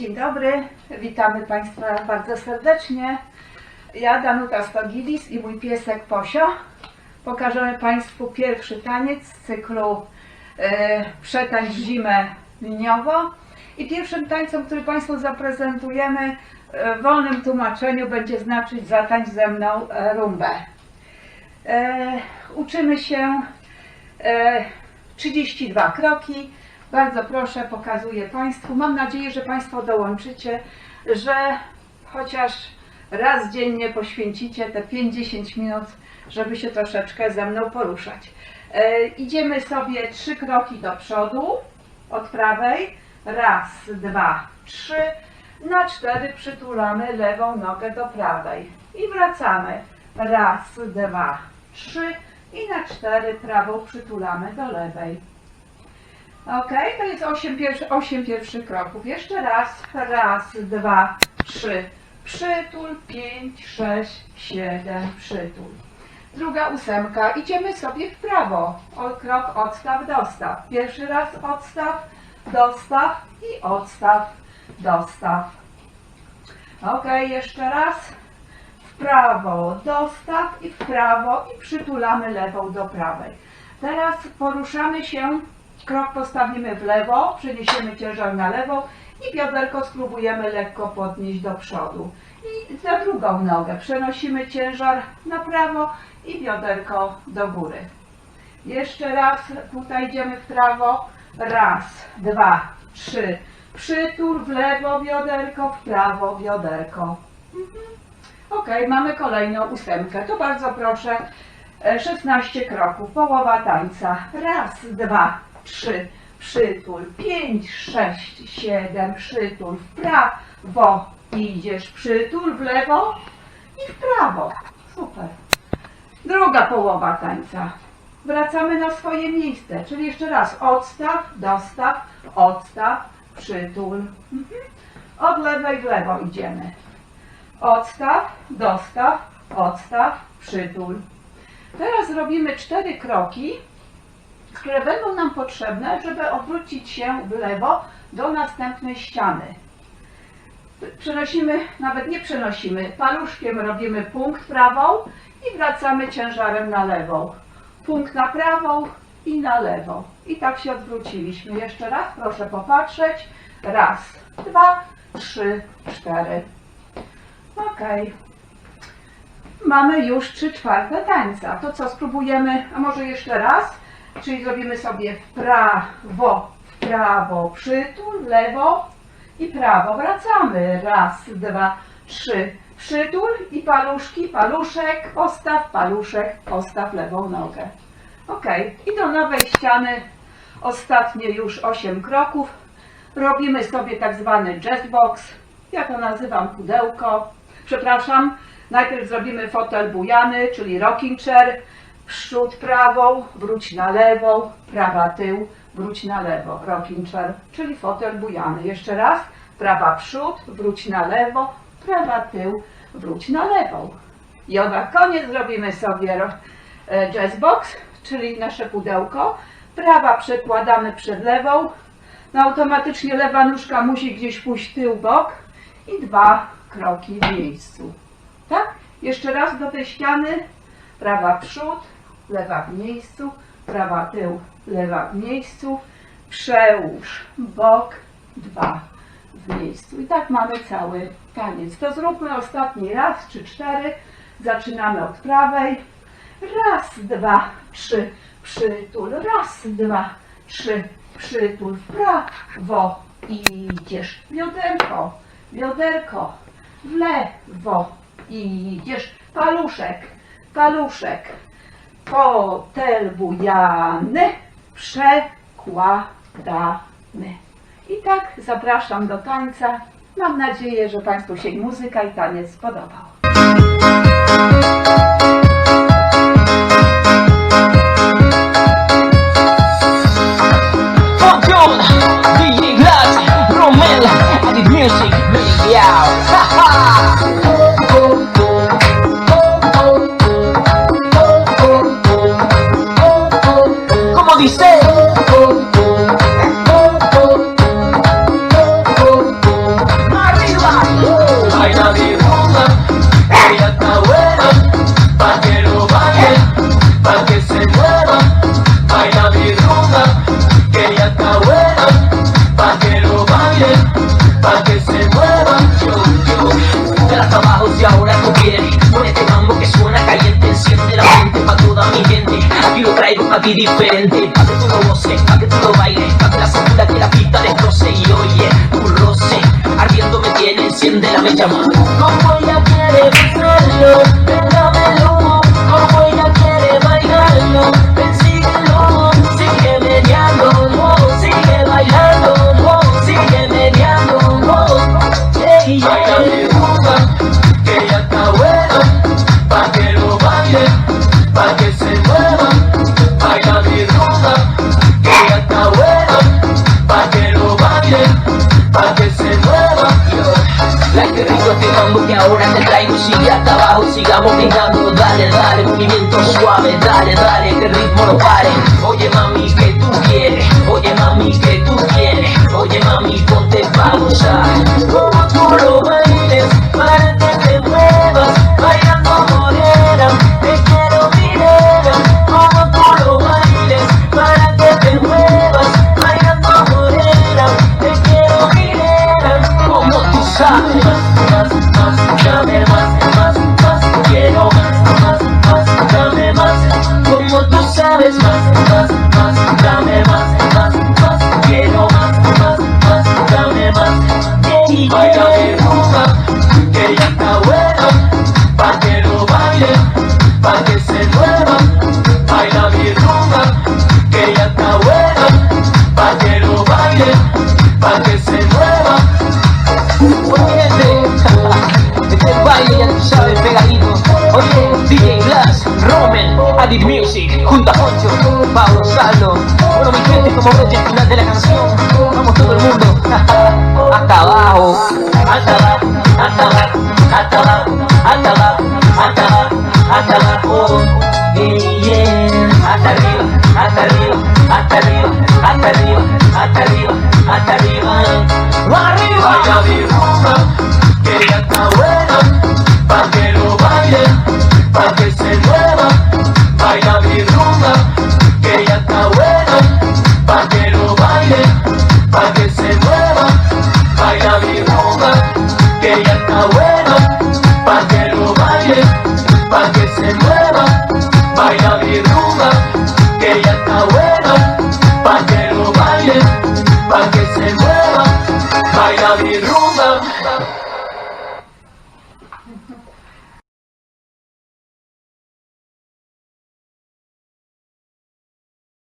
Dzień dobry, witamy Państwa bardzo serdecznie. Ja, Danuta Stogilis i mój piesek Posio pokażemy Państwu pierwszy taniec z cyklu e, Przetań w zimę liniowo. I pierwszym tańcem, który Państwu zaprezentujemy e, w wolnym tłumaczeniu będzie znaczyć zatańcz ze mną e, rumbę. E, uczymy się e, 32 kroki. Bardzo proszę, pokazuję Państwu. Mam nadzieję, że Państwo dołączycie, że chociaż raz dziennie poświęcicie te 5-10 minut, żeby się troszeczkę ze mną poruszać. E, idziemy sobie trzy kroki do przodu, od prawej. Raz, dwa, trzy. Na cztery przytulamy lewą nogę do prawej i wracamy. Raz, dwa, trzy i na cztery prawą przytulamy do lewej. Ok, to jest 8, pierwszy, 8 pierwszych kroków. Jeszcze raz. Raz, dwa, trzy. Przytul, pięć, sześć, siedem, przytul. Druga ósemka. Idziemy sobie w prawo. O, krok odstaw, dostaw. Pierwszy raz odstaw, dostaw i odstaw, dostaw. Ok, jeszcze raz. W prawo, dostaw i w prawo i przytulamy lewą do prawej. Teraz poruszamy się Krok postawimy w lewo, przeniesiemy ciężar na lewo i bioderko spróbujemy lekko podnieść do przodu. I na drugą nogę przenosimy ciężar na prawo i bioderko do góry. Jeszcze raz, tutaj idziemy w prawo. Raz, dwa, trzy. Przytul w lewo bioderko, w prawo bioderko. Mhm. Ok, mamy kolejną ósemkę. To bardzo proszę. e, 16 kroków, połowa tańca. Raz, dwa, trzy, przytul, pięć, sześć, siedem, przytul, w prawo idziesz, przytul, w lewo i w prawo. Super. Druga połowa tańca. Wracamy na swoje miejsce, czyli jeszcze raz odstaw, dostaw, odstaw, przytul. Mhm. Od lewej w lewo idziemy. Odstaw, dostaw, odstaw, przytul. Teraz robimy cztery kroki, które będą nam potrzebne, żeby odwrócić się w lewo do następnej ściany. Przenosimy, nawet nie przenosimy, paluszkiem robimy punkt prawą i wracamy ciężarem na lewą. Punkt na prawą i na lewą. I tak się odwróciliśmy. Jeszcze raz, proszę popatrzeć. Raz, dwa, trzy, cztery. Okej. Mamy już trzy czwarte tańca. To co, spróbujemy, a może jeszcze raz? Czyli zrobimy sobie w prawo, w prawo, przytul, lewo i prawo. Wracamy. Raz, dwa, trzy. Przytul i paluszki, paluszek, postaw, paluszek, postaw lewą nogę. Ok. I do nowej ściany ostatnie już 8 kroków. Robimy sobie tak zwany jazzbox. Ja to nazywam pudełko. Przepraszam. Najpierw zrobimy fotel bujany, czyli rocking chair przód prawą, wróć na lewą, prawa tył, wróć na lewo, rocking chair, czyli fotel bujany. Jeszcze raz, prawa przód, wróć na lewo, prawa tył, wróć na lewą. I na koniec zrobimy sobie e, jazzbox, czyli nasze pudełko. Prawa przekładamy przed lewą, no automatycznie lewa nóżka musi gdzieś pójść tył, bok i dwa kroki w miejscu. Tak? Jeszcze raz do tej ściany, prawa przód, lewa w miejscu, prawa tył, lewa w miejscu, przełóż bok, dwa w miejscu. I tak mamy cały taniec. To zróbmy ostatni raz, trzy, cztery. Zaczynamy od prawej. Raz, dwa, trzy, przytul. Raz, dwa, trzy, przytul. W prawo idziesz. Bioderko, bioderko. W lewo idziesz. Paluszek, paluszek fotel przekładamy. I tak zapraszam do tańca. Mam nadzieję, że Państwu się i muzyka i taniec spodobał. Y diferente. Pa' que tú lo goces, pa' que tú lo bailes Pa' que la segunda que la pista destroce Y oye, tu roce. Ardiendo me tiene, enciende la mecha Como ella quiere besarlo Pégamelo Como ella quiere bailarlo Ven, síguelo Sigue meneando, no Sigue bailando, no Sigue meneando, no yeah, yeah. Rumba, que ya está buena, pa' que lo baile, pa' que que rico mambo que ahora te traigo. Sigue hasta abajo, sigamos brincando Dale, dale, movimiento suave Dale, dale, que el ritmo no pare 8, pausalo. Bueno, mi gente, como ven, el final de la canción. Vamos todo el mundo. hasta abajo. Hasta abajo, hasta abajo, hasta abajo, hasta abajo, hasta abajo, hasta abajo. Hasta arriba, hasta arriba.